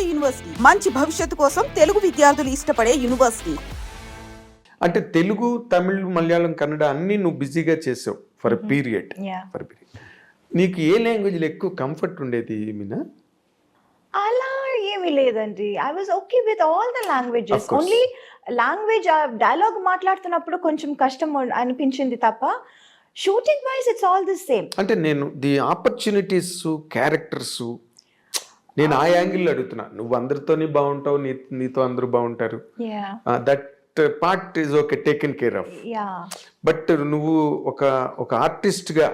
నాడు యూనివర్సిటీ. మంచి భవిష్యత్తు కోసం తెలుగు విద్యార్థులు ఇష్టపడే యూనివర్సిటీ. అంటే తెలుగు తమిళ్ మలయాళం కన్నడ అన్ని నువ్వు బిజీగా చేసావు for period. Yeah. For period. నీకు ఏ లాంగ్వేజ్లో ఎక్కువ కంఫర్ట్ ఉండేది మీనా? అలా ఏమీ లేదండి. I was okay with all the languages. Only language dialogue మాట్లాడుతున్నప్పుడు కొంచెం కష్టం అనిపించింది తప్ప shooting wise it's all the same అంటే నేను ది ఆపర్చునిటీస్ క్యారెక్టర్స్ నేను ఆ యాంగిల్లో అడుగుతున్నా నువ్వు అందరితోని బాగుంటావు నీ నీతో అందరూ బాగుంటారు. That part is okay taken care of but నువ్వు ఒక ఒక ఆర్టిస్ట్గా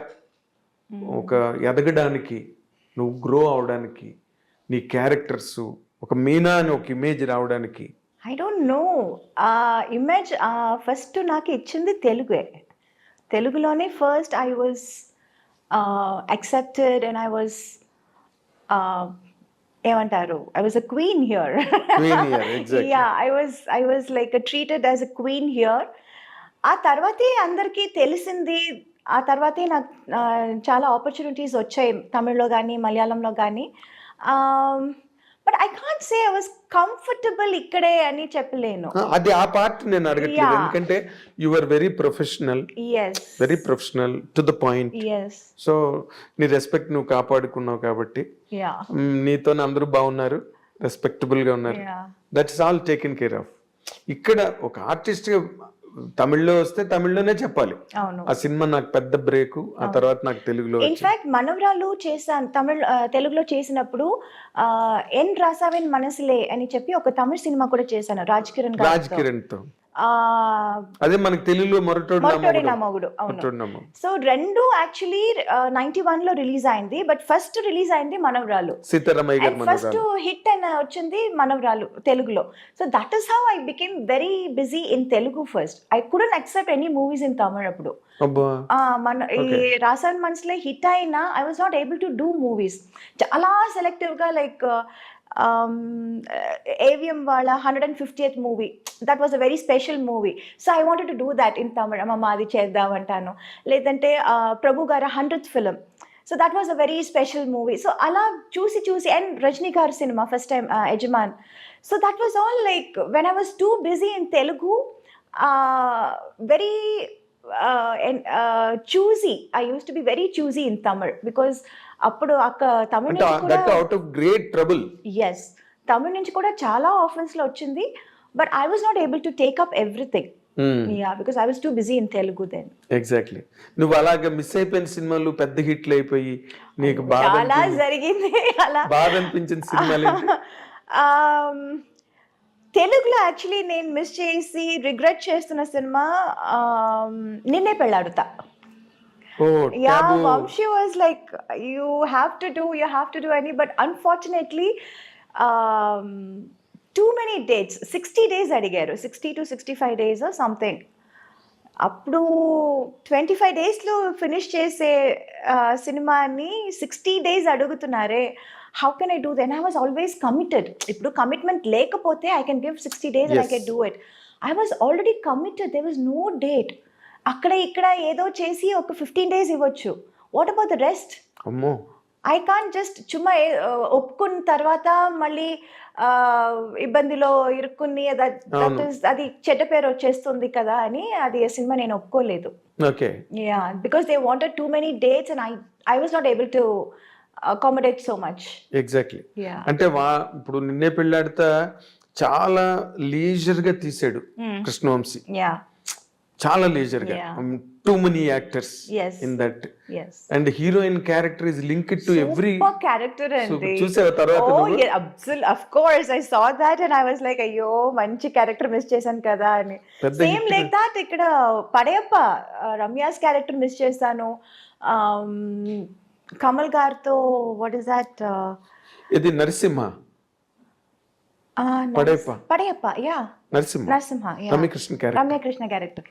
ఒక ఎదగడానికి నువ్వు గ్రో అవడానికి నీ క్యారెక్టర్స్ ఒక మీనా అని ఒక ఇమేజ్ రావడానికి. ఐ డోంట్ నో ఆ ఇమేజ్ ఫస్ట్ నాకు ఇచ్చింది తెలుగే. తెలుగులోనే first I was accepted and I was ఏమంటారు? I was a queen here. Yeah I was I was like treated as a queen here ఆ తర్వాతే అందరికీ తెలిసింది ఆ తర్వాతే నాకు చాలా ఆపర్చునిటీస్ వచ్చాయి తమిళ్ళో కానీ మలయాళంలో కానీ but I can't say I was comfortable ఇక్కడే అని చెప్పలేను. అది ఆ పార్ట్ నేను అడగట్లేదు. ఎందుకంటే you are very professional very professional to the point so నీ రెస్పెక్ట్ నువ్వు కాపాడుకున్నావు కాబట్టి. నీతో అందరూ బాగున్నారు. రెస్పెక్టబుల్గా ఉన్నారు. That's all taken care of ఇక్కడ ఒక ఆర్టిస్ట్గా తమిళ్ళో వస్తే తమిళ్ళోనే చెప్పాలి అవును ఆ సినిమా నాకు పెద్ద బ్రేక్ ఆ తర్వాత నాకు తెలుగులో. ఇన్ఫాక్ట్ మనవరాలు చేశాను తమిళ్ తెలుగులో చేసినప్పుడు ఆ, ఎన్ రాసావిన్ మనసులే అని చెప్పి ఒక తమిళ సినిమా కూడా చేశాను రాజ్ కిరణ్ రాజ్. కిరణ్తో అదే మనకు తెలుగులో మొరటోడు నా మొగుడు. అవును. సో రెండు యాక్చువల్లీ నైన్టీ వన్లో రిలీజ్ అయింది బట్ ఫస్ట్ రిలీజ్ అయింది మనవరాలు. ఫస్ట్ హిట్ అని వచ్చింది మనవరాలు తెలుగులో. So that is how I became very busy in Telugu first I couldn't accept any movies in Tamil అప్పుడు. మన ఈ. రాసాన్ మనసులో హిట్ అయినా I was not able to do movies చాలా సెలెక్టివ్గా లైక్ ఏవిఎం వాళ్ళ hundred and fifty eighth movie that was a very special movie so I wanted to do that in Tamil అమ్మ మాది చేద్దామంటాను లేదంటే Prabhu garu hundred film so that was a very special movie so అలా చూసి చూసి and Rajini garu cinema first time Yajaman. So that was all like when I was too busy in Telugu very choosy I use to be very choosy in Tamil because అప్పుడు అక్క Tamil out of great trouble. Yes Tamil నుంచి కూడా చాలా ఆఫర్స్లో వచ్చింది. But I was not able to take up everything because I was too busy in Telugu then exactly నువ్వు అలాగ miss అయిపోయిన సినిమాలు పెద్ద హిట్లు అయిపోయి నీకు బాధ చాలా అనిపించి- జరిగింది. అలా. బాధ అనిపించిన సినిమాలు ఏంటి? Um, తెలుగులో యాక్చువల్లీ నేను మిస్ చేసి రిగ్రెట్ చేస్తున్న సినిమా um, Ninne Pelladatha. Oh yeah taboo. vamshi was like you have to do you have to do any but unfortunately um too many dates 60 days అడిగారు 60 to 65 days or something అప్పుడు twenty five డేస్లో finish చేసే సినిమాని sixty days అడుగుతున్నారే how can I do then I was always committed ఇప్పుడు commitment లేకపోతే I can give sixty days I Yes. Can do it I was already committed there was no date అక్కడ ఇక్కడ ఏదో చేసి ఒక fifteen days ఇవ్వచ్చు. What about the rest అమ్మో. I can just చుమ్మా ఒప్పుకున్న తర్వాత మళ్ళీ ఇబ్బందిలో ఇరుక్కుని అది చెడ్డ పేరు వచ్చేస్తుంది కదా అని అది సినిమా నేను ఒప్పుకోలేదు. Okay. Yeah because they wanted too many dates and I I was not able to accommodate so much exactly అంటే వా ఇప్పుడు నిన్నే పెళ్ళాడితే చాలా లీజర్గా తీసాడు Hmm. కృష్ణవంశీ. యా చాలా లీజర్గా. Yeah. Too many actors in that and heroine character is linked to every character అండి. చూసావు తర్వాత? Absolutely of course I saw that and I was like అయ్యో మంచి క్యారెక్టర్ మిస్ చేశాను కదా అని. సేమ్ లైక్ దాట్ ఇక్కడ పడయప్ప రమ్యాస్ క్యారెక్టర్ మిస్ చేశాను. Um, కమల్ గారితో వాట్ ఇస్ దాట్ ఇది Narasimha. Yeah Narasimha. Narasimha yeah. Ramya Krishna character Ramya Krishna character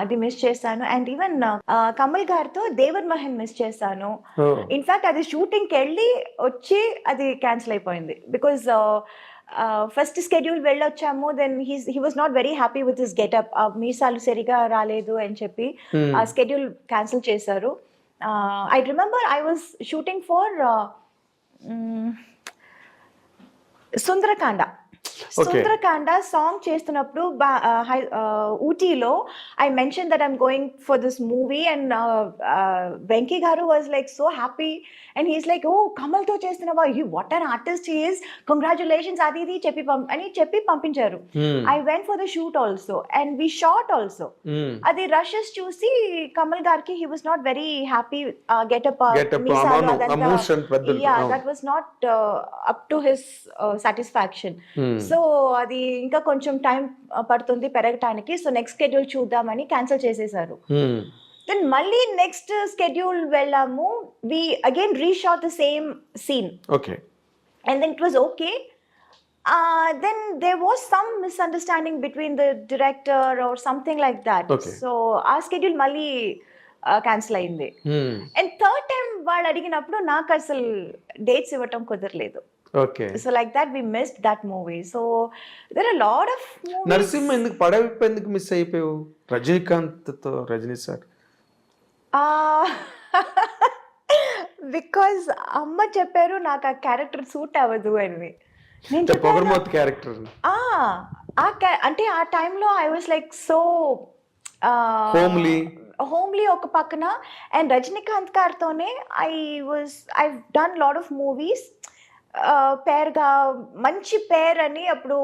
అది మిస్ చేశాను. అండ్ ఈవెన్ కమల్ గారితో దేవర్ మహన్ మిస్ చేశాను. ఇన్ఫాక్ట్ అది షూటింగ్కి వెళ్ళి వచ్చి అది క్యాన్సిల్ అయిపోయింది. Because first schedule వెళ్ళొచ్చాము then he's he was not very happy with his getup మీసాలు సరిగా రాలేదు అని చెప్పి ఆ స్కెడ్యూల్ క్యాన్సిల్ చేశారు. I remember I was shooting for Sundarakanda Sundarakanda song చేస్తున్నప్పుడు ఊటీలో I mention that I'm going for this movie and Venky గారు was like so happy and he's like oh కమల్తో చేస్తున్నావా he what an artist he's congratulations అది ఇది చెప్పి పంప్ అని చెప్పి పంపించారు. I went for the shoot also and we shot also. అది రషెస్ చూసి కమల్ గారికి he was not very happy getup yeah. That was not up to his satisfaction Hmm. So అది ఇంకా కొంచెం టైం పడుతుంది పెరగటానికి సో నెక్స్ట్ షెడ్యూల్ చూద్దామని cancel చేసేసారు. దెన్ మళ్ళీ నెక్స్ట్ షెడ్యూల్ వెళ్ళాము we again reshot the same scene then it was okay. Uh, then there was some misunderstanding between the director or something like that. Okay. So our schedule మళ్ళీ cancel అయింది. And third time వాళ్ళు అడిగినప్పుడు నాకు అసలు dates ఇవ్వటం కుదరలేదు Okay. So like that we missed that movie so there are lot of Narasimha ఎందుకు పడవిప్పు ఎందుకు మిస్ అయిపోయావు? రజనీకాంత్తో రజనీ సార్. బికాజ్ అమ్మ చెప్పారు నాకు ఆ క్యారెక్టర్ సూట్ అవ్వదు అని నేను పొగరమోత్ క్యారెక్టర్ ఆ ఆ అంటే ఆ టైంలో I was like so Homely. Homely ఒక పక్కన. And Rajinikanth గారితోనే I was I done lot of movies పేర్గా మంచి పేర్. అని అప్పుడు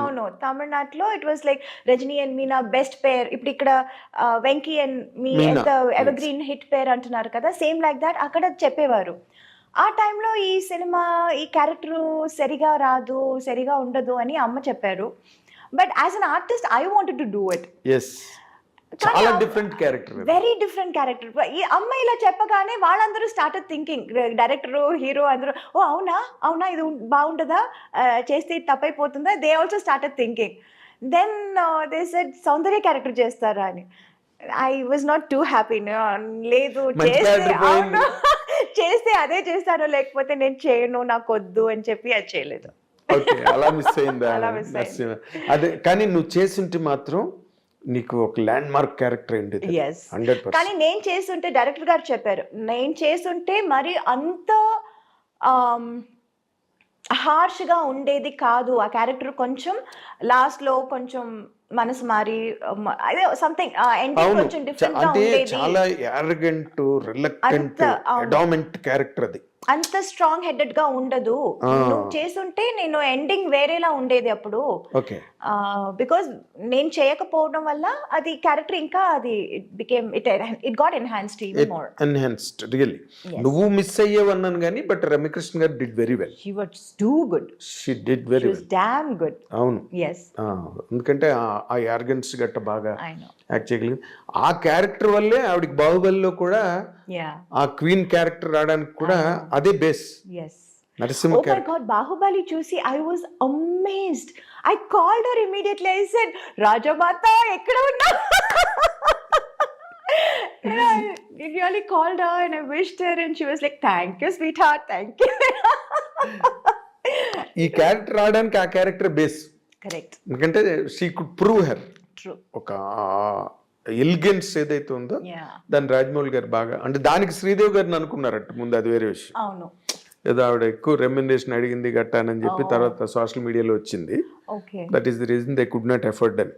అవును. తమిళనాడులో it was like Rajini and Meena best pair ఇప్పుడు ఇక్కడ వెంకీ అండ్ మీ ఎంత. ఎవర్ గ్రీన్ హిట్ పేర్ అంటున్నారు కదా సేమ్ లైక్ దాట్ అక్కడ చెప్పేవారు. ఆ టైంలో ఈ సినిమా ఈ క్యారెక్టర్ సరిగా రాదు సరిగా ఉండదు అని అమ్మ చెప్పారు. But as an artist I wanted to do it చాలా different character very different character ఈ అమ్మ ఇలా చెప్పగానే వాళ్ళందరూ స్టార్ట్ థింకింగ్ డైరెక్టర్ హీరో అందరూ ఓ అవునా? అవునా? ఇది బాగుంటుందా? చేస్తే తప్పైపోతుందా? They also start thinking then they said Soundarya character చేస్తారా? అని. I was not too happy లేదు చేస్తే. అవును? చేస్తే అదే చేస్తాను లేకపోతే నేను చేయను నాకు వద్దు అని చెప్పి అది చేయలేదు. అలా మిస్ అయిందా? అదే కానీ నువ్వు చేసింటే మాత్రం నీకు ఒక ల్యాండ్ మార్క్ క్యారెక్టర్ హండ్రెడ్ కానీ నేను చేస్తుంటే డైరెక్టర్ గారు చెప్పారు. నేను చేస్తుంటే మరి అంత హార్ష్గా ఉండేది కాదు. ఆ క్యారెక్టర్ కొంచెం లాస్ట్లో కొంచెం మనసు మారి అదే సంథింగ్ కొంచెం డిఫరెంట్ చాలా యారగెంట్ రిలక్టెంట్. అడామెంట్ క్యారెక్టర్ అది. అంత స్ట్రాంగ్ హెడెడ్గా ఉండదు. నువ్వు చేస్తుంటే నేను ఎండింగ్ వేరేలా ఉండేది అప్పుడు. ఓకే. బికాస్ నేను చేయకపోవడం వల్ల అది క్యారెక్టర్ ఇంకా అది became it it got enhanced even more enhanced really Yes. నువ్వు మిస్ అయ్యేవన్నాను కానీ బట్ రమ్యకృష్ణ గారు did very well she was too good she did very was well damn good అవును. ఆ, ఎందుకంటే ఆ- ఆ యార్గన్స్ గట్ట బాగా ఐ నో యాక్ట్ చేయగలిగింది. ఆ క్యారెక్టర్ వల్లే ఆవిడకి బాహుబలిలో కూడా ఆ క్వీన్ క్యారెక్టర్ రావడానికి కూడా అదే base yes oh my God Baahubali చూసి I was amazed I called her immediately I said Rajamata ఎక్కడ ఉన్నా I really called her and I wished her and she was like, thank you, sweetheart, thank you. ఈ character రావడానికి ఆ character base Correct. ఎందుకంటే she could prove her True. ఒక elegance ఏదైతే ఉందో. దాన్ని రాజమౌళి గారు బాగా అంటే దానికి శ్రీదేవి గారిని అనుకున్నారట ముందు అది వేరే విషయం. అవును. ఏదో ఆవిడ ఎక్కువ రెమ్యునరేషన్ అడిగింది గట్టానని చెప్పి తర్వాత సోషల్ మీడియాలో వచ్చింది. That is the reason they could not afford అని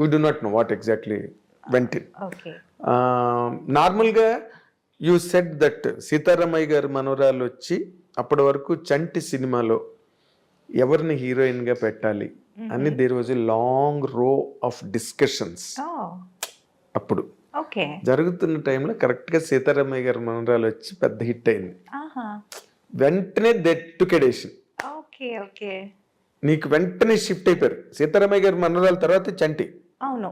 we do not know what exactly went in నార్మల్గా యూ సెట్ దట్ సీతారామయ్య గారి మనవరాలు వచ్చి అప్పటి వరకు చంటి సినిమాలో ఎవరిని హీరోయిన్గా పెట్టాలి అని there was a long row of discussions అప్పుడు ఓకే. జరుగుతున్న టైంలో కరెక్ట్గా సీతారామయ్య గారి మనవరాలు వచ్చి పెద్ద హిట్ అయింది. వెంటనే దెట్టుకెడేషన్ ఓకే ఓకే. నీకు వెంటనే షిఫ్ట్ అయిపోయారు. సీతారామయ్య గారి మనవరాల తర్వాత చంటి. అవును.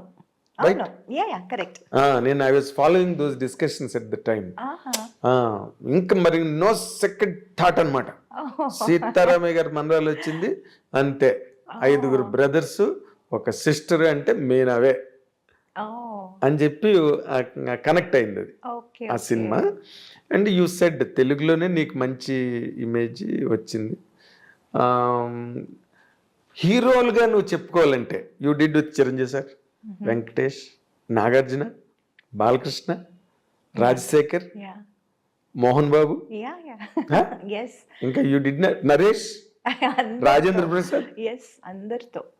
నేను I was following those discussions at the time ఇంకా మరి నో సెకండ్ థాట్ అన్నమాట. సీతారామయ్య గారి మనరాలు వచ్చింది. అంతే. ఐదుగురు బ్రదర్స్ ఒక సిస్టర్ అంటే మేనవే అని చెప్పి కనెక్ట్ అయింది అది. ఆ సినిమా. అండ్ యూ సెడ్ తెలుగులోనే నీకు మంచి ఇమేజ్ వచ్చింది. హీరోలుగా నువ్వు చెప్పుకోవాలంటే you did with Chiranjeevi sir Venkatesh Nagarjuna Balakrishna Rajasekhar Mohan Babu? ఇంకా you did Naresh? Rajendra Prasad? Yes అందరితో.